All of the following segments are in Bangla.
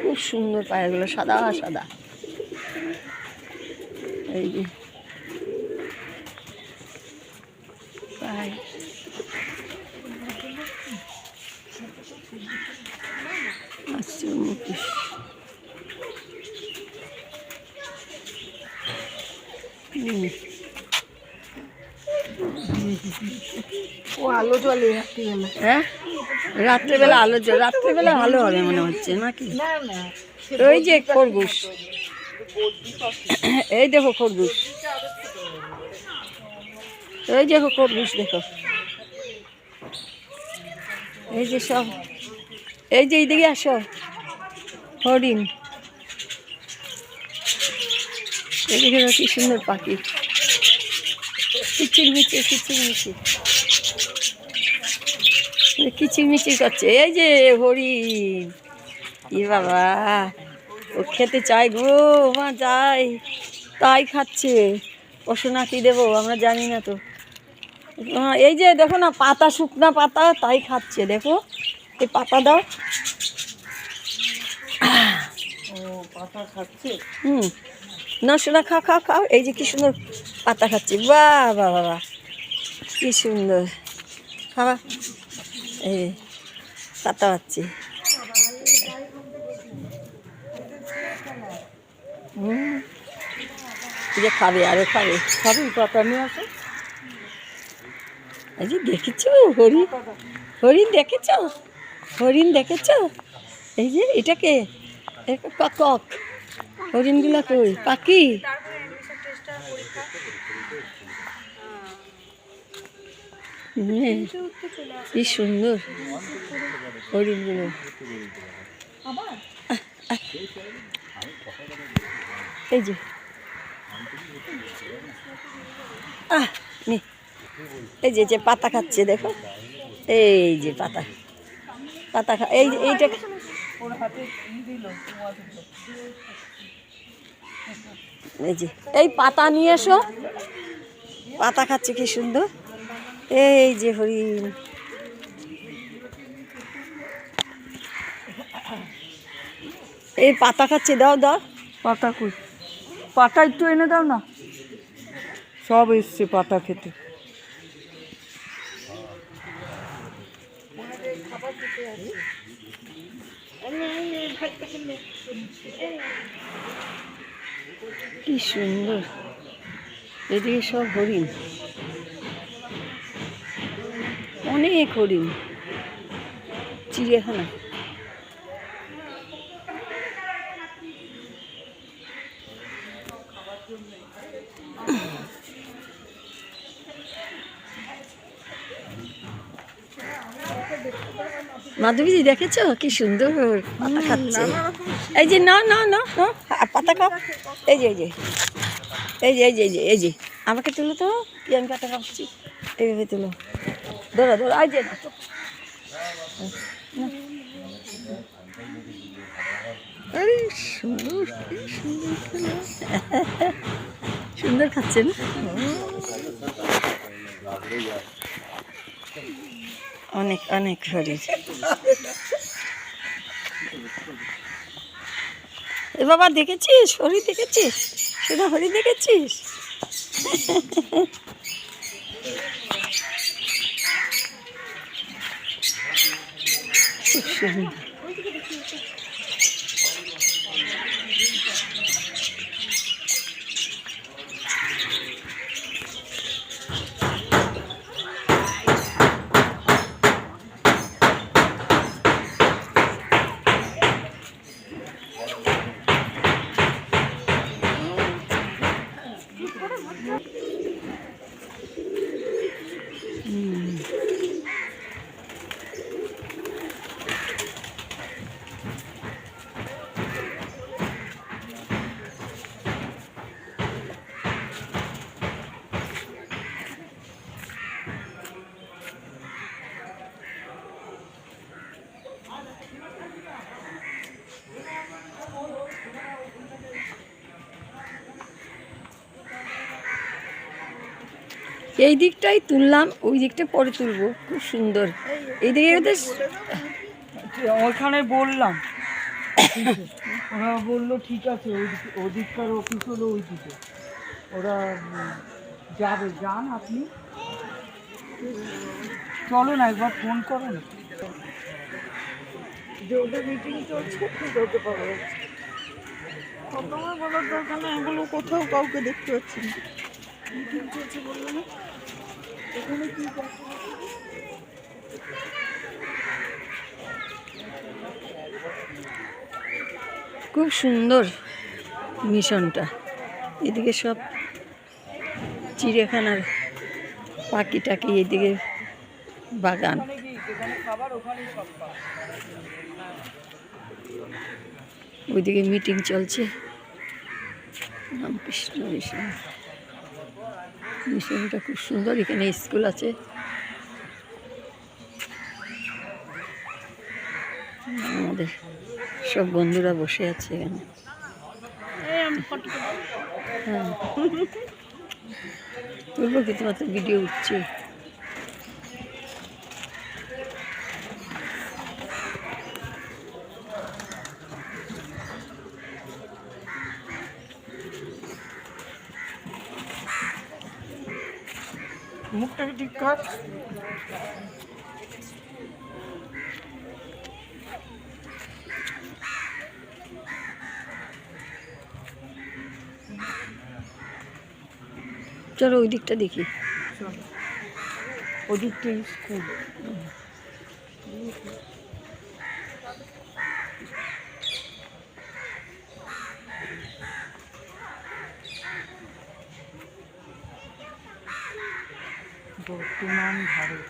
খুব সুন্দর পায়রাগুলো সাদা সাদা। এই যে। হুম ও আলো জ্বলে রাত্রিবেলা। হ্যাঁ? রাত্রেবেলা আলো জ্বলে- রাত্রেবেলা ভালো হবে মনে হচ্ছে নাকি? ওই যে খরগোশ। এই দেখো খরগোশ। এই দেখো খরগোশ দেখো। এই যে সব। এই যে এইদিকে আসো। হরিণ। এদিকে কি সুন্দর পাখি। কিচির মিচির কিচির মিচির কিচির মিচির করছে। এই যে হরিণ ই বাবা ও খেতে চাই গো মা যাই তাই খাচ্ছে। পশু কি দেবো আমরা জানি না তো। এই যে দেখো না পাতা শুকনা পাতা তাই খাচ্ছে দেখো। এই পাতা দাও। ও পাতা খাচ্ছে? হুম। না শোনা খা খাও খাও। এই যে কি সুন্দর পাতা খাচ্ছে। বাহ বাহ বাহ বাহ। কি সুন্দর। খাওয়া এই পাতা পাচ্ছি হুম। যে খাবে আরও খাবে। খাবি পাতা নিয়ে আসো। এই যে দেখেছ হরিণ? হরিণ দেখেছ? হরিণ দেখেছ? এই যে এটাকে এটা কক। হরিণগুলো কই? পাখি? কি সুন্দর। হরিণগুলো। এই যে। আহ, নে। এই যে যে পাতা খাচ্ছে, দেখো। এই যে পাতা। পাতা খা এই এইটা এই যে, এই পাতা নিয়ে এসো। পাতা খাচ্ছে, কি সুন্দর। এই যে হরিণ। এই পাতা খাচ্ছে দাও দাও। পাতা কই? পাতা একটু এনে দাও না। সব এসছে পাতা খেতে। কি সুন্দর। এদিকে সব হরিণ। অনেক হরিণ। চিড়িয়াখানা। মাধবীজি দেখেছ? কি সুন্দর পাতা খাচ্ছে। এই যে না না না আর পাতা খাও। এই যে এই যে এই যে এই যে এই যে এই যে আমাকে তুলো তো কি আমি পাতা খাচ্ছি এইভাবে তুলো। ধরো ধরো এই যে। আরে সুন্দর সুন্দর খেলা। সুন্দর খাচ্ছে না অনেক অনেক হরিণ এ বাবা দেখেছিস? হরি দেখেছিস? সেটা হরি দেখেছিস? খুব সুন্দর এই দিকটাই তুললাম, ওই দিকটা পরে তুলবো। খুব সুন্দর। এই দিকে ওইখানে বললাম। ওরা বলল, ঠিক আছে ওদিককার অফিস হলো ওই দিকে ওরা, যাবে, যান আপনি। চলো না, একবার ফোন করো না। যে মিটিং চলছে তোমার বলার দরকার না এগুলো কোথাও কাউকে দেখতে পাচ্ছি না। মিটিং চলছে বলল না? এখানে কি খুব সুন্দর মিশনটা। এদিকে সব চিড়িয়াখানার পাখি টাকি এদিকে বাগান ওখানে কি যেখানে খাবার ওখানেই সব পাওয়া ওইদিকে মিটিং চলছে। রামকৃষ্ণ মিশন। মিশনটা খুব সুন্দর এখানে স্কুল আছে। আমাদের সব বন্ধুরা বসে আছে এখানে। হ্যাঁ। তুলবো কি তোমার তো ভিডিও উঠছে। কর চলো ওই দিকটা দেখি। ওই দিকটাই স্কুল বর্তমান ভারত।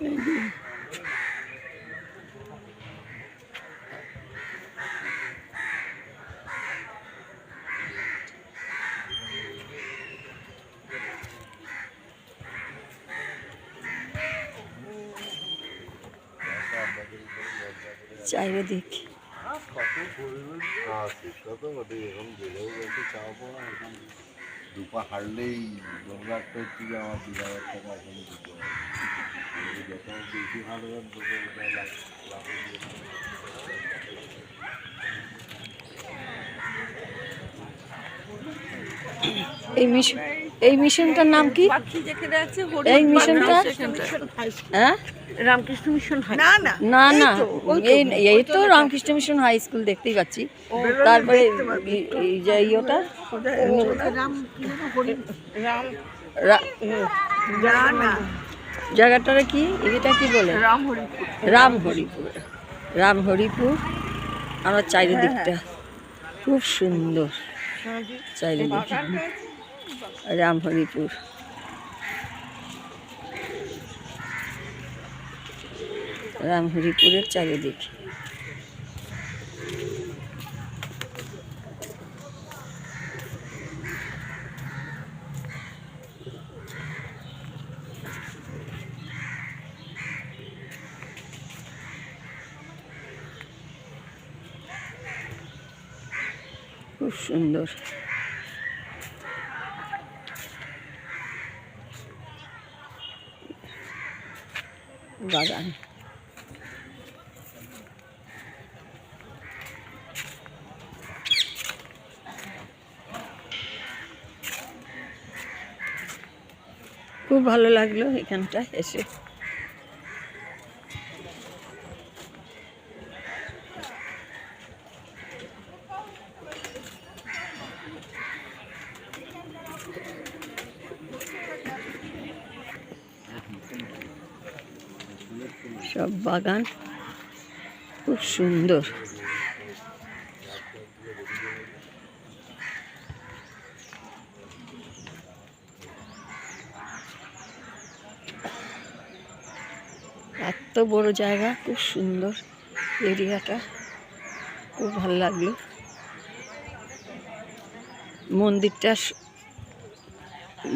দেখি গেছে চাওয়া দুপা হারলেই দশ লাখ টাকা আমার দু হাজার টাকা এখন দিতে হবে যত বেশি হারবেন তত লাভ এই মিশন এই মিশনটার নাম কি? পাখি যেখানে আছে এই মিশনটা? হ্যাঁ? রামকৃষ্ণ মিশন না না না। না। এই এই তো রামকৃষ্ণ মিশন হাই স্কুল দেখতেই পাচ্ছি। তারপরে ইয়েটা জায়গাটার কি? এটা কি বলে? রাম হরিপুর। রাম হরিপুর। রাম হরিপুর। আমার চারিদিকটা। খুব সুন্দর। চারিদিকে। রাম হরিপুর রাম হরিপুরের চারিদিক। খুব সুন্দর। বাগান। খুব ভালো লাগল এখানটা এসে। সব বাগান। খুব সুন্দর। এত বড় জায়গা, খুব সুন্দর এরিয়াটা। খুব ভালো লাগল। মন্দিরটা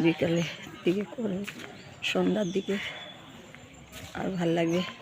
বিকালে দিকে করে, সন্ধ্যার দিকে। আর ভালো লাগবে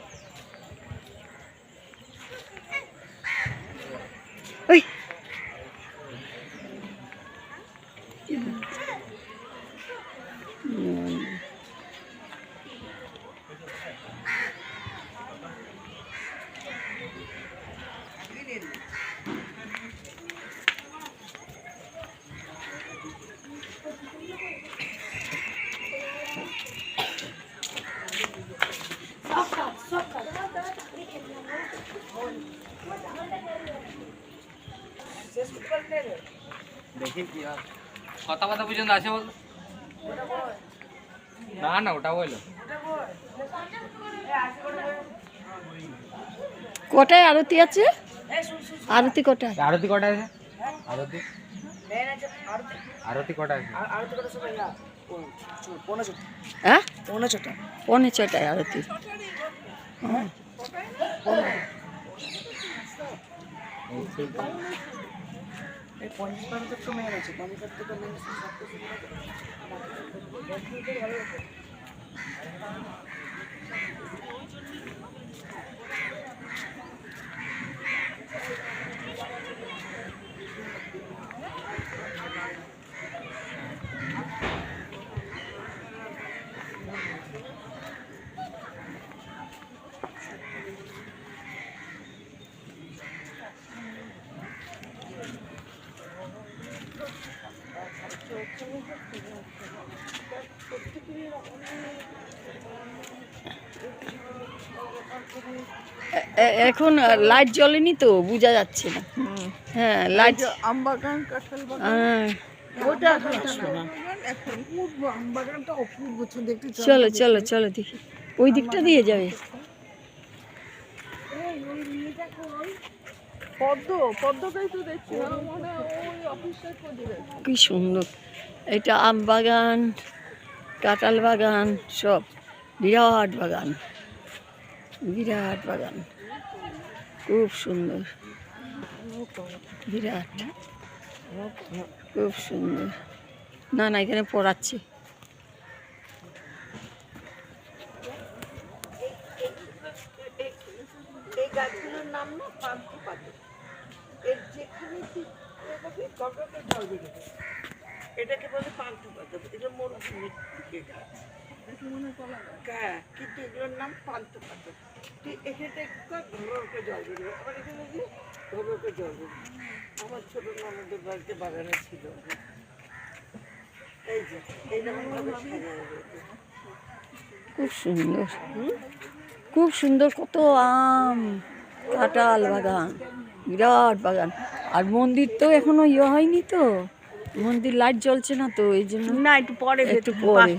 দেখি কি হয়? কথা কথা পর্যন্ত আছে বল। না না ওটা বলল কটায় আরতি আছে? আরতি কটায় আরতি কটা আছে? আরতি? আরতি কটা আছে? হ্যাঁ? পৌনে ছটায় আরতি। হ্যাঁ। এ- এ- এখন লাইট জ্বলেনি তো বোঝা যাচ্ছে না। হ্যাঁ লাইট আমবাগান কাঁঠাল হ্যাঁ, চলো চলো চলো দেখি। ওই দিকটা দিয়ে যাবে। কি সুন্দর। এটা আম বাগান কাঁঠাল বাগান সব, বিরাট বাগান বিরাট বাগান। খুব সুন্দর, বিরাট, খুব সুন্দর। না না, এখানে পড়াচ্ছে। নাম না এটাকে বলে পান্থ পাতা এটা মরুভূমির দিকে গাছ। হ্যাঁ কিন্তু এগুলোর নাম জল আমার বাড়িতে ছিল। এই খুব সুন্দর। খুব সুন্দর কত আম, কাঁঠাল বাগান, বিরাট বাগান। আর মন্দির তো এখনও ইয়ে হয়নি তো। মন্দির লাইট জ্বলছে না তো এই জন্য না একটু পরে একটু পরে।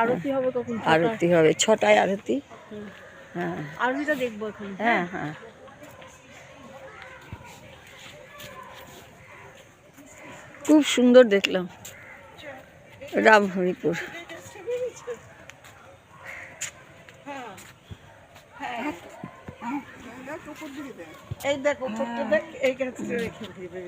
আরতি হবে তখন আরতি হবে ছটায় আরতি। হ্যাঁ। আরতিটা দেখব এখন হ্যাঁ? হ্যাঁ খুব সুন্দর দেখলাম। রামহরিপুর। এই দেখো ছোট্ট দেখ এই গাছটা রেখে দিবে।